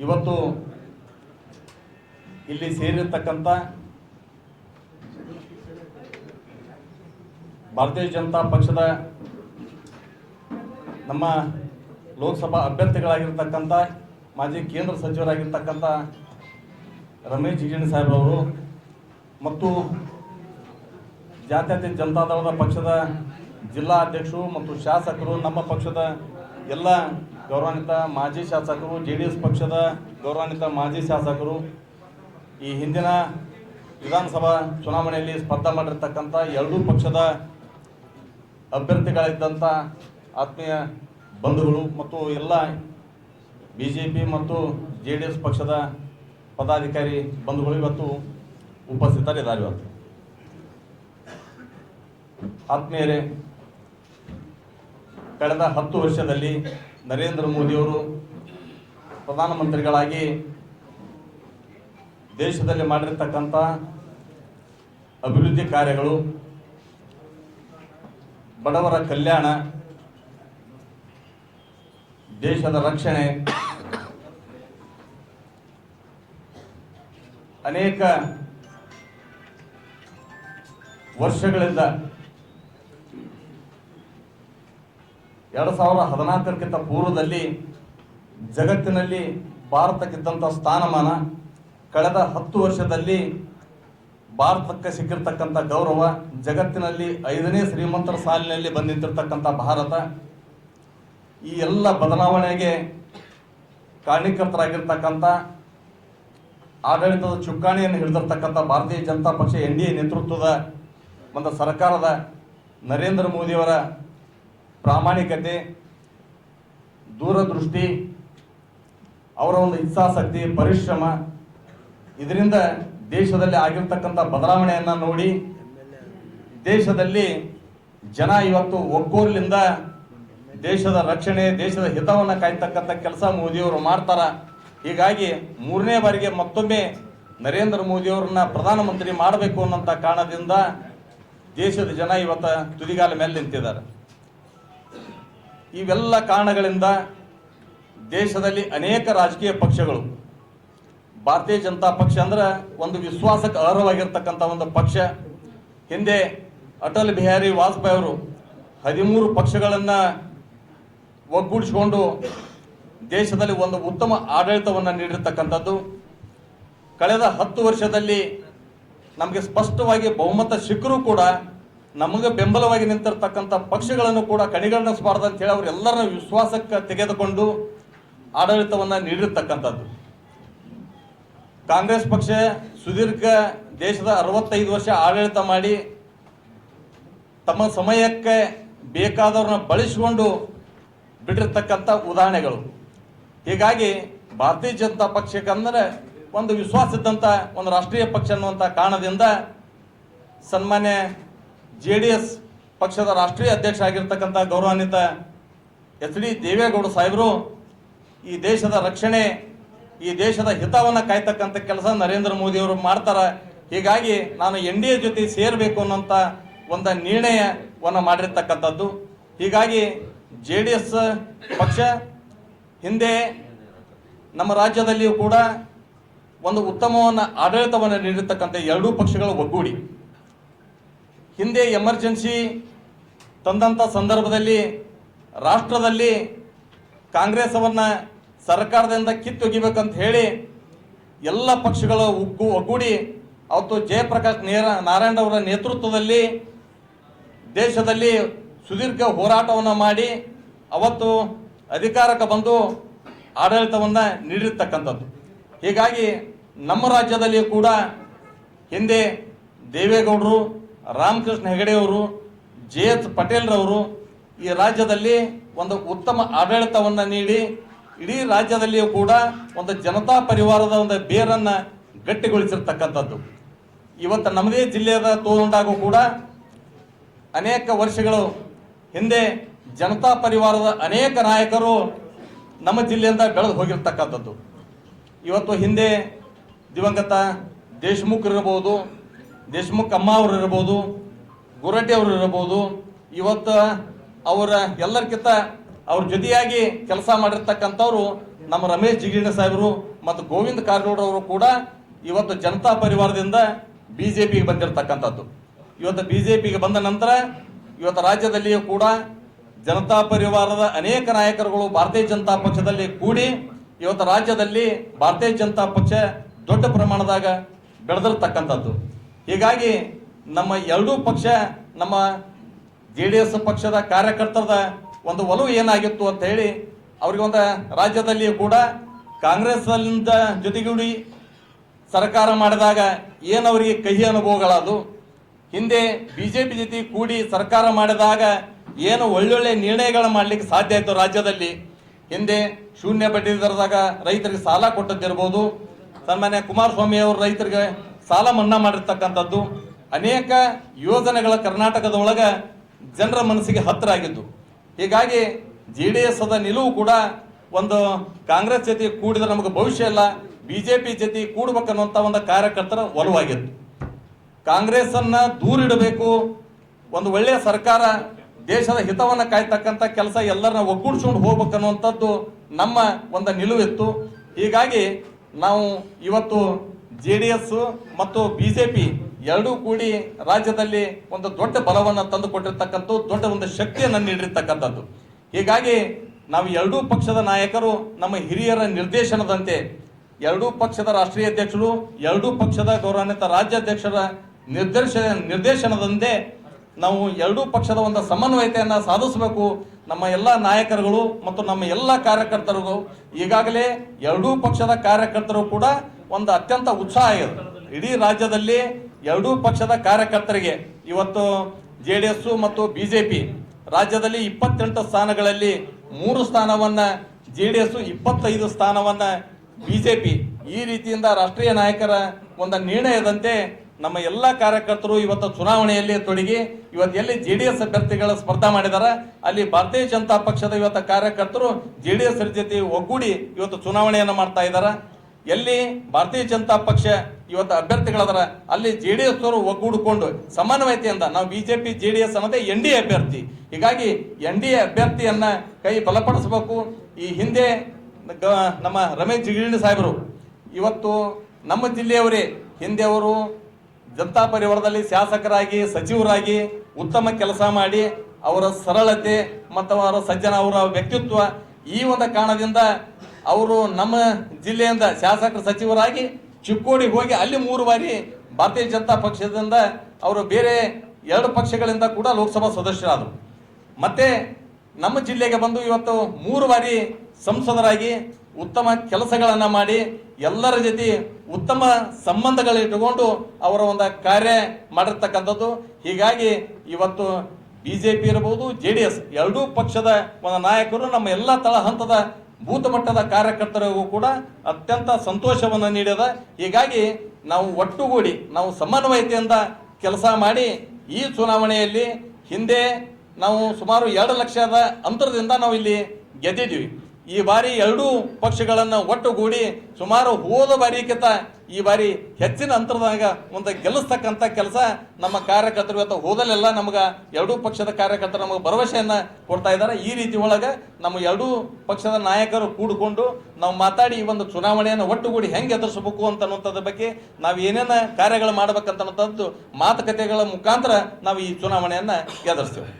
ಇವತ್ತು ಇಲ್ಲಿ ಸೇರಿರ್ತಕ್ಕಂಥ ಭಾರತೀಯ ಜನತಾ ಪಕ್ಷದ ನಮ್ಮ ಲೋಕಸಭಾ ಅಭ್ಯರ್ಥಿಗಳಾಗಿರ್ತಕ್ಕಂಥ ಮಾಜಿ ಕೇಂದ್ರ ಸಚಿವರಾಗಿರ್ತಕ್ಕಂಥ ರಮೇಶ್ ಜಿಗಣಿ ಸಾಹೇಬ್ರವರು ಮತ್ತು ಜಾತ್ಯತೀತ ಜನತಾದಳದ ಪಕ್ಷದ ಜಿಲ್ಲಾ ಅಧ್ಯಕ್ಷರು ಮತ್ತು ಶಾಸಕರು ನಮ್ಮ ಪಕ್ಷದ ಎಲ್ಲ ಗೌರವಾನ್ವಿತ ಮಾಜಿ ಶಾಸಕರು, ಜೆ ಡಿ ಎಸ್ ಪಕ್ಷದ ಗೌರವಾನ್ವಿತ ಮಾಜಿ ಶಾಸಕರು, ಈ ಹಿಂದಿನ ವಿಧಾನಸಭಾ ಚುನಾವಣೆಯಲ್ಲಿ ಸ್ಪರ್ಧೆ ಮಾಡಿರ್ತಕ್ಕಂಥ ಎರಡೂ ಪಕ್ಷದ ಅಭ್ಯರ್ಥಿಗಳಿದ್ದಂಥ ಆತ್ಮೀಯ ಬಂಧುಗಳು ಮತ್ತು ಎಲ್ಲ ಬಿ ಜೆ ಪಿ ಮತ್ತು ಜೆ ಡಿ ಎಸ್ ಪಕ್ಷದ ಪದಾಧಿಕಾರಿ ಬಂಧುಗಳು ಇವತ್ತು ಉಪಸ್ಥಿತರಿದ್ದಾರೆ ಇವತ್ತು. ಆತ್ಮೀಯರೇ, ಕಳೆದ ಹತ್ತು ವರ್ಷದಲ್ಲಿ ನರೇಂದ್ರ ಮೋದಿಯವರು ಪ್ರಧಾನಮಂತ್ರಿಗಳಾಗಿ ದೇಶದಲ್ಲಿ ಮಾಡಿರ್ತಕ್ಕಂಥ ಅಭಿವೃದ್ಧಿ ಕಾರ್ಯಗಳು ಬಡವರ ಕಲ್ಯಾಣ ದೇಶದ ರಕ್ಷಣೆ ಅನೇಕ ವರ್ಷಗಳಿಂದ ಎರಡು ಸಾವಿರದ ಹದಿನಾಲ್ಕರಕ್ಕಿಂತ ಪೂರ್ವದಲ್ಲಿ ಜಗತ್ತಿನಲ್ಲಿ ಭಾರತಕ್ಕಿದ್ದಂಥ ಸ್ಥಾನಮಾನ, ಕಳೆದ ಹತ್ತು ವರ್ಷದಲ್ಲಿ ಭಾರತಕ್ಕೆ ಸಿಕ್ಕಿರ್ತಕ್ಕಂಥ ಗೌರವ, ಜಗತ್ತಿನಲ್ಲಿ ಐದನೇ ಶ್ರೀಮಂತರ ಸಾಲಿನಲ್ಲಿ ಬಂದಿದ್ದಿರ್ತಕ್ಕಂಥ ಭಾರತ. ಈ ಎಲ್ಲ ಬದಲಾವಣೆಗೆ ಕಾರಣೀಕರ್ತರಾಗಿರ್ತಕ್ಕಂಥ ಆಡಳಿತದ ಚುಕ್ಕಾಣಿಯನ್ನು ಹಿಡಿದಿರ್ತಕ್ಕಂಥ ಭಾರತೀಯ ಜನತಾ ಪಕ್ಷ ಎನ್ ಡಿ ಎ ನೇತೃತ್ವದ ಒಂದು ಸರ್ಕಾರದ ನರೇಂದ್ರ ಮೋದಿಯವರ ಪ್ರಾಮಾಣಿಕತೆ, ದೂರದೃಷ್ಟಿ, ಅವರ ಒಂದು ಇಚ್ಛಾಸಕ್ತಿ ಪರಿಶ್ರಮ, ಇದರಿಂದ ದೇಶದಲ್ಲಿ ಆಗಿರ್ತಕ್ಕಂಥ ಬದಲಾವಣೆಯನ್ನು ನೋಡಿ, ದೇಶದಲ್ಲಿ ಜನ ಇವತ್ತು ಒಗ್ಗೂರ್ಲಿಂದ ದೇಶದ ರಕ್ಷಣೆ, ದೇಶದ ಹಿತವನ್ನು ಕಾಯ್ತಕ್ಕಂಥ ಕೆಲಸ ಮೋದಿಯವರು ಮಾಡ್ತಾರೆ. ಹೀಗಾಗಿ ಮೂರನೇ ಬಾರಿಗೆ ಮತ್ತೊಮ್ಮೆ ನರೇಂದ್ರ ಮೋದಿಯವರನ್ನ ಪ್ರಧಾನಮಂತ್ರಿ ಮಾಡಬೇಕು ಅನ್ನೋಂಥ ಕಾರಣದಿಂದ ದೇಶದ ಜನ ಇವತ್ತು ತುದಿಗಾಲ ಮೇಲೆ ನಿಂತಿದ್ದಾರೆ. ಇವೆಲ್ಲ ಕಾರಣಗಳಿಂದ ದೇಶದಲ್ಲಿ ಅನೇಕ ರಾಜಕೀಯ ಪಕ್ಷಗಳು, ಭಾರತೀಯ ಜನತಾ ಪಕ್ಷ ಅಂದ್ರೆ ಒಂದು ವಿಶ್ವಾಸಕ್ಕೆ ಅರ್ಹವಾಗಿರ್ತಕ್ಕಂಥ ಒಂದು ಪಕ್ಷ. ಹಿಂದೆ ಅಟಲ್ ಬಿಹಾರಿ ವಾಜಪೇಯಿ ಅವರು ಹದಿಮೂರು ಪಕ್ಷಗಳನ್ನು ಒಗ್ಗೂಡಿಸಿಕೊಂಡು ದೇಶದಲ್ಲಿ ಒಂದು ಉತ್ತಮ ಆಡಳಿತವನ್ನು ನೀಡಿರ್ತಕ್ಕಂಥದ್ದು. ಕಳೆದ ಹತ್ತು ವರ್ಷದಲ್ಲಿ ನಮಗೆ ಸ್ಪಷ್ಟವಾಗಿ ಬಹುಮತ ಸಿಕ್ಕರೂ ಕೂಡ ನಮಗೆ ಬೆಂಬಲವಾಗಿ ನಿಂತಿರ್ತಕ್ಕಂಥ ಪಕ್ಷಗಳನ್ನು ಕೂಡ ಕಣಿಗಣಿಸಬಾರ್ದು ಅಂತ ಹೇಳಿ ಅವರೆಲ್ಲರನ್ನ ವಿಶ್ವಾಸಕ್ಕೆ ತೆಗೆದುಕೊಂಡು ಆಡಳಿತವನ್ನು ನೀಡಿರ್ತಕ್ಕಂಥದ್ದು. ಕಾಂಗ್ರೆಸ್ ಪಕ್ಷ ಸುದೀರ್ಘ ದೇಶದ ಅರವತ್ತೈದು ವರ್ಷ ಆಡಳಿತ ಮಾಡಿ ತಮ್ಮ ಸಮಯಕ್ಕೆ ಬೇಕಾದವ್ರನ್ನ ಬಳಸಿಕೊಂಡು ಬಿಟ್ಟಿರ್ತಕ್ಕಂಥ ಉದಾಹರಣೆಗಳು. ಹೀಗಾಗಿ ಭಾರತೀಯ ಜನತಾ ಪಕ್ಷಕ್ಕಂದರೆ ಒಂದು ವಿಶ್ವಾಸ ಒಂದು ರಾಷ್ಟ್ರೀಯ ಪಕ್ಷ ಅನ್ನುವಂಥ ಕಾರಣದಿಂದ ಸನ್ಮಾನ್ಯ ಜೆ ಡಿ ಎಸ್ ಪಕ್ಷದ ರಾಷ್ಟ್ರೀಯ ಅಧ್ಯಕ್ಷ ಆಗಿರ್ತಕ್ಕಂಥ ಗೌರವಾನ್ವಿತ ಎಚ್ ಡಿ ದೇವೇಗೌಡ ಸಾಹೇಬರು, ಈ ದೇಶದ ರಕ್ಷಣೆ, ಈ ದೇಶದ ಹಿತವನ್ನು ಕಾಯ್ತಕ್ಕಂಥ ಕೆಲಸ ನರೇಂದ್ರ ಮೋದಿ ಅವರು ಮಾಡ್ತಾರ. ಹೀಗಾಗಿ ನಾನು ಎನ್ ಡಿ ಎ ಜೊತೆ ಸೇರಬೇಕು ಅನ್ನೋಂಥ ಒಂದು ನಿರ್ಣಯವನ್ನು ಮಾಡಿರ್ತಕ್ಕಂಥದ್ದು. ಹೀಗಾಗಿ ಜೆ ಡಿ ಎಸ್ ಪಕ್ಷ ಹಿಂದೆ ನಮ್ಮ ರಾಜ್ಯದಲ್ಲಿಯೂ ಕೂಡ ಒಂದು ಉತ್ತಮವನ್ನು ಆಡಳಿತವನ್ನು ನೀಡಿರ್ತಕ್ಕಂಥ ಎರಡೂ ಪಕ್ಷಗಳು ಒಗ್ಗೂಡಿ. ಹಿಂದೆ ಎಮರ್ಜೆನ್ಸಿ ತಂದಂಥ ಸಂದರ್ಭದಲ್ಲಿ ರಾಷ್ಟ್ರದಲ್ಲಿ ಕಾಂಗ್ರೆಸ್ಸವನ್ನು ಸರ್ಕಾರದಿಂದ ಕಿತ್ತೊಗಿಬೇಕಂತ ಹೇಳಿ ಎಲ್ಲ ಪಕ್ಷಗಳು ಒಗ್ಗು ಒಗ್ಗೂಡಿ ಅವತ್ತು ಜಯಪ್ರಕಾಶ್ ನೇರ ನಾರಾಯಣ ಅವರ ನೇತೃತ್ವದಲ್ಲಿ ದೇಶದಲ್ಲಿ ಸುದೀರ್ಘ ಹೋರಾಟವನ್ನು ಮಾಡಿ ಅವತ್ತು ಅಧಿಕಾರಕ್ಕೆ ಬಂದು ಆಡಳಿತವನ್ನು ನೀಡಿರ್ತಕ್ಕಂಥದ್ದು. ಹೀಗಾಗಿ ನಮ್ಮ ರಾಜ್ಯದಲ್ಲಿಯೂ ಕೂಡ ಹಿಂದೆ ದೇವೇಗೌಡರು ರಾಮಕೃಷ್ಣ ಹೆಗಡೆಯವರು ಜೆ ಎಸ್ ಪಟೇಲ್ರವರು ಈ ರಾಜ್ಯದಲ್ಲಿ ಒಂದು ಉತ್ತಮ ಆಡಳಿತವನ್ನು ನೀಡಿ, ಇಡೀ ರಾಜ್ಯದಲ್ಲಿಯೂ ಕೂಡ ಒಂದು ಜನತಾ ಪರಿವಾರದ ಒಂದು ಬೇರನ್ನು ಗಟ್ಟಿಗೊಳಿಸಿರ್ತಕ್ಕಂಥದ್ದು. ಇವತ್ತು ನಮ್ಮದೇ ಜಿಲ್ಲೆಯದ ತೋರುಂಡಾಗೂ ಕೂಡ ಅನೇಕ ವರ್ಷಗಳು ಹಿಂದೆ ಜನತಾ ಪರಿವಾರದ ಅನೇಕ ನಾಯಕರು ನಮ್ಮ ಜಿಲ್ಲೆಯಿಂದ ಬೆಳೆದು ಹೋಗಿರ್ತಕ್ಕಂಥದ್ದು. ಇವತ್ತು ಹಿಂದೆ ದಿವಂಗತ ದೇಶಮುಖರಿರ್ಬೋದು ದೇಶಮುಖ್ ಅಮ್ಮ ಅವರು ಇರಬಹುದು ಗುರಟಿ ಅವರು ಇರಬಹುದು ಇವತ್ತು ಅವರ ಎಲ್ಲರಿಗಿಂತ ಅವ್ರ ಜೊತೆಯಾಗಿ ಕೆಲಸ ಮಾಡಿರ್ತಕ್ಕಂಥವ್ರು ನಮ್ಮ ರಮೇಶ್ ಜಿಗಿಣಿ ಸಾಹೇಬರು ಮತ್ತು ಗೋವಿಂದ ಕಾರಜೋಳ ಅವರು ಕೂಡ ಇವತ್ತು ಜನತಾ ಪರಿವಾರದಿಂದ ಬಿಜೆಪಿಗೆ ಬಂದಿರತಕ್ಕಂಥದ್ದು. ಇವತ್ತು ಬಿಜೆಪಿಗೆ ಬಂದ ನಂತರ ಇವತ್ತು ರಾಜ್ಯದಲ್ಲಿಯೂ ಕೂಡ ಜನತಾ ಪರಿವಾರದ ಅನೇಕ ನಾಯಕರುಗಳು ಭಾರತೀಯ ಜನತಾ ಪಕ್ಷದಲ್ಲಿ ಕೂಡಿ ಇವತ್ತು ರಾಜ್ಯದಲ್ಲಿ ಭಾರತೀಯ ಜನತಾ ಪಕ್ಷ ದೊಡ್ಡ ಪ್ರಮಾಣದಾಗ ಬೆಳೆದಿರ್ತಕ್ಕಂಥದ್ದು. ಹೀಗಾಗಿ ನಮ್ಮ ಎರಡೂ ಪಕ್ಷ, ನಮ್ಮ ಜೆ ಡಿ ಎಸ್ ಪಕ್ಷದ ಕಾರ್ಯಕರ್ತರದ ಒಂದು ಒಲವು ಏನಾಗಿತ್ತು ಅಂತ ಹೇಳಿ ಅವ್ರಿಗೆ ಒಂದು ರಾಜ್ಯದಲ್ಲಿ ಕೂಡ ಕಾಂಗ್ರೆಸ್ ಜೊತೆಗೂಡಿ ಸರ್ಕಾರ ಮಾಡಿದಾಗ ಏನವರಿಗೆ ಕಹಿ ಅನುಭವಗಳದು ಹಿಂದೆ ಬಿಜೆಪಿ ಜೊತೆ ಕೂಡಿ ಸರ್ಕಾರ ಮಾಡಿದಾಗ ಏನು ಒಳ್ಳೊಳ್ಳೆ ನಿರ್ಣಯಗಳು ಮಾಡಲಿಕ್ಕೆ ಸಾಧ್ಯ ಆಯಿತು ರಾಜ್ಯದಲ್ಲಿ. ಹಿಂದೆ ಶೂನ್ಯ ಬಡ್ಡಿ ದರದಾಗ ರೈತರಿಗೆ ಸಾಲ ಕೊಟ್ಟದ್ದಿರ್ಬೋದು. ಸನ್ಮಾನ್ಯ ಕುಮಾರಸ್ವಾಮಿ ಅವರು ರೈತರಿಗೆ ಸಾಲ ಮನ್ನಾ ಮಾಡಿರ್ತಕ್ಕಂಥದ್ದು ಅನೇಕ ಯೋಜನೆಗಳ ಕರ್ನಾಟಕದ ಒಳಗ ಜನರ ಮನಸ್ಸಿಗೆ ಹತ್ತಿರ ಆಗಿದ್ದು. ಹೀಗಾಗಿ ಜೆ ಡಿ ಎಸ್ ಅದ ನಿಲುವು ಕೂಡ ಒಂದು ಕಾಂಗ್ರೆಸ್ ಜೊತೆ ಕೂಡಿದ್ರೆ ನಮಗೆ ಭವಿಷ್ಯ ಇಲ್ಲ ಬಿಜೆಪಿ ಜೊತೆ ಕೂಡ್ಬೇಕನ್ನುವಂಥ ಒಂದು ಕಾರ್ಯಕರ್ತರ ಒಲವಾಗಿತ್ತು. ಕಾಂಗ್ರೆಸ್ ಅನ್ನ ದೂರಿಡಬೇಕು ಒಂದು ಒಳ್ಳೆಯ ಸರ್ಕಾರ ದೇಶದ ಹಿತವನ್ನ ಕಾಯ್ತಕ್ಕಂಥ ಕೆಲಸ ಎಲ್ಲರನ್ನ ಒಗ್ಗೂಡಿಸ್ಕೊಂಡು ಹೋಗ್ಬೇಕನ್ನುವಂಥದ್ದು ನಮ್ಮ ಒಂದು ನಿಲುವಿತ್ತು. ಹೀಗಾಗಿ ನಾವು ಇವತ್ತು ಜೆ ಡಿ ಎಸ್ ಮತ್ತು ಬಿಜೆಪಿ ಎರಡೂ ಕೂಡಿ ರಾಜ್ಯದಲ್ಲಿ ಒಂದು ದೊಡ್ಡ ಬಲವನ್ನು ತಂದು ಕೊಟ್ಟಿರ್ತಕ್ಕಂಥ ದೊಡ್ಡ ಒಂದು ಶಕ್ತಿಯನ್ನು ನೀಡಿರ್ತಕ್ಕಂಥದ್ದು. ಹೀಗಾಗಿ ನಾವು ಎರಡೂ ಪಕ್ಷದ ನಾಯಕರು, ನಮ್ಮ ಹಿರಿಯರ ನಿರ್ದೇಶನದಂತೆ ಎರಡೂ ಪಕ್ಷದ ರಾಷ್ಟ್ರೀಯ ಅಧ್ಯಕ್ಷರು, ಎರಡೂ ಪಕ್ಷದ ಗೌರವಾನ್ವಿತ ರಾಜ್ಯಾಧ್ಯಕ್ಷರ ನಿರ್ದೇಶ ನಿರ್ದೇಶನದಂತೆ ನಾವು ಎರಡೂ ಪಕ್ಷದ ಒಂದು ಸಮನ್ವಯತೆಯನ್ನು ಸಾಧಿಸಬೇಕು. ನಮ್ಮ ಎಲ್ಲ ನಾಯಕರುಗಳು ಮತ್ತು ನಮ್ಮ ಎಲ್ಲ ಕಾರ್ಯಕರ್ತರಿಗೂ ಈಗಾಗಲೇ ಎರಡೂ ಪಕ್ಷದ ಕಾರ್ಯಕರ್ತರು ಕೂಡ ಒಂದು ಅತ್ಯಂತ ಉತ್ಸಾಹ ಇದೆ ಇಡೀ ರಾಜ್ಯದಲ್ಲಿ ಎರಡೂ ಪಕ್ಷದ ಕಾರ್ಯಕರ್ತರಿಗೆ ಇವತ್ತು ಜೆ ಡಿ ಎಸ್ ಮತ್ತು ಬಿಜೆಪಿ ರಾಜ್ಯದಲ್ಲಿ ಇಪ್ಪತ್ತೆಂಟು ಸ್ಥಾನಗಳಲ್ಲಿ ಮೂರು ಸ್ಥಾನವನ್ನ ಜೆ ಡಿ ಎಸ್ ಇಪ್ಪತ್ತೈದು ಸ್ಥಾನವನ್ನ, ಬಿಜೆಪಿ ಈ ರೀತಿಯಿಂದ ರಾಷ್ಟ್ರೀಯ ನಾಯಕರ ಒಂದು ನಿರ್ಣಯದಂತೆ ನಮ್ಮ ಎಲ್ಲ ಕಾರ್ಯಕರ್ತರು ಇವತ್ತು ಚುನಾವಣೆಯಲ್ಲಿ ತೊಡಗಿ ಇವತ್ತು ಎಲ್ಲಿ ಜೆ ಡಿ ಎಸ್ ಅಭ್ಯರ್ಥಿಗಳ ಸ್ಪರ್ಧಾ ಮಾಡಿದಾರೆ, ಅಲ್ಲಿ ಭಾರತೀಯ ಜನತಾ ಪಕ್ಷದ ಇವತ್ತು ಕಾರ್ಯಕರ್ತರು ಜೆ ಡಿ ಎಸ್ ಜೊತೆ ಒಗ್ಗೂಡಿ ಇವತ್ತು ಚುನಾವಣೆಯನ್ನು ಮಾಡ್ತಾ ಇದ್ದಾರೆ ಎಲ್ಲಿ ಭಾರತೀಯ ಜನತಾ ಪಕ್ಷ ಇವತ್ತು ಅಭ್ಯರ್ಥಿಗಳದಾರ, ಅಲ್ಲಿ ಜೆ ಡಿ ಎಸ್ ಅವರು ಒಗ್ಗೂಡಿಕೊಂಡು ಸಮನ್ವಯತೆಯಿಂದ ನಾವು ಬಿಜೆಪಿ ಜೆ ಡಿ ಎಸ್ ಅನ್ನೋದೇ ಎನ್ ಡಿ ಎ ಅಭ್ಯರ್ಥಿ. ಹೀಗಾಗಿ ಎನ್ ಡಿ ಎ ಅಭ್ಯರ್ಥಿಯನ್ನ ಕೈ ಬಲಪಡಿಸಬೇಕು. ಈ ಹಿಂದೆ ನಮ್ಮ ರಮೇಶ್ ಜಿಗಿಣಿ ಸಾಹೇಬರು, ಇವತ್ತು ನಮ್ಮ ಜಿಲ್ಲೆಯವರೇ, ಹಿಂದೆ ಅವರು ಜನತಾ ಪರಿವಾರದಲ್ಲಿ ಶಾಸಕರಾಗಿ, ಸಚಿವರಾಗಿ ಉತ್ತಮ ಕೆಲಸ ಮಾಡಿ ಅವರ ಸರಳತೆ ಮತ್ತು ಅವರ ಸಜ್ಜನ ಅವರ ವ್ಯಕ್ತಿತ್ವ ಈ ಒಂದು ಕಾರಣದಿಂದ ಅವರು ನಮ್ಮ ಜಿಲ್ಲೆಯಿಂದ ಶಾಸಕರ ಸಚಿವರಾಗಿ ಚಿಕ್ಕೋಡಿಗೆ ಹೋಗಿ ಅಲ್ಲಿ ಮೂರು ಬಾರಿ ಭಾರತೀಯ ಜನತಾ ಪಕ್ಷದಿಂದ ಅವರು ಬೇರೆ ಎರಡು ಪಕ್ಷಗಳಿಂದ ಕೂಡ ಲೋಕಸಭಾ ಸದಸ್ಯರಾದರು. ಮತ್ತೆ ನಮ್ಮ ಜಿಲ್ಲೆಗೆ ಬಂದು ಇವತ್ತು ಮೂರು ಬಾರಿ ಸಂಸದರಾಗಿ ಉತ್ತಮ ಕೆಲಸಗಳನ್ನು ಮಾಡಿ ಎಲ್ಲರ ಜೊತೆ ಉತ್ತಮ ಸಂಬಂಧಗಳಿಟ್ಟುಕೊಂಡು ಅವರ ಒಂದು ಕಾರ್ಯ ಮಾಡಿರ್ತಕ್ಕಂಥದ್ದು. ಹೀಗಾಗಿ ಇವತ್ತು ಬಿ ಜೆ ಪಿ ಇರಬಹುದು ಜೆ ಡಿ ಎಸ್ ಎರಡೂ ಪಕ್ಷದ ಒಂದು ನಾಯಕರು ನಮ್ಮ ಎಲ್ಲ ತಳ ಹಂತದ ಬೂತ್ ಮಟ್ಟದ ಕಾರ್ಯಕರ್ತರಿಗೂ ಕೂಡ ಅತ್ಯಂತ ಸಂತೋಷವನ್ನು ನೀಡಿದ ಹೀಗಾಗಿ ನಾವು ಒಟ್ಟುಗೂಡಿ ನಾವು ಸಮನ್ವಯತೆಯಿಂದ ಕೆಲಸ ಮಾಡಿ ಈ ಚುನಾವಣೆಯಲ್ಲಿ ಹಿಂದೆ ನಾವು ಸುಮಾರು ಎರಡು ಲಕ್ಷದ ಅಂತರದಿಂದ ನಾವು ಇಲ್ಲಿ ಗೆದ್ದಿದ್ವಿ. ಈ ಬಾರಿ ಎರಡೂ ಪಕ್ಷಗಳನ್ನು ಒಟ್ಟುಗೂಡಿ ಸುಮಾರು ಹೋದ ಬಾರಿಗಿಂತ ಈ ಬಾರಿ ಹೆಚ್ಚಿನ ಅಂತರದಾಗ ಒಂದು ಗೆಲ್ಲಿಸ್ತಕ್ಕಂಥ ಕೆಲಸ ನಮ್ಮ ಕಾರ್ಯಕರ್ತರು ಇವತ್ತು ಹೋದಲೆಲ್ಲ ನಮ್ಗೆ ಎರಡೂ ಪಕ್ಷದ ಕಾರ್ಯಕರ್ತರು ನಮಗೆ ಭರವಸೆಯನ್ನು ಕೊಡ್ತಾ ಇದ್ದಾರೆ. ಈ ರೀತಿ ಒಳಗೆ ನಮ್ಮ ಎರಡೂ ಪಕ್ಷದ ನಾಯಕರು ಕೂಡಿಕೊಂಡು ನಾವು ಮಾತಾಡಿ ಈ ಒಂದು ಚುನಾವಣೆಯನ್ನು ಒಟ್ಟುಗೂಡಿ ಹೆಂಗೆ ಎದುರಿಸಬೇಕು ಅಂತ ಅನ್ನುವಂಥದ್ರ ಬಗ್ಗೆ ನಾವು ಏನೇನು ಕಾರ್ಯಗಳು ಮಾಡ್ಬೇಕಂತ ಅನ್ನೋಂಥದ್ದು ಮಾತುಕತೆಗಳ ಮುಖಾಂತರ ನಾವು ಈ ಚುನಾವಣೆಯನ್ನು ಎದುರಿಸ್ತೇವೆ.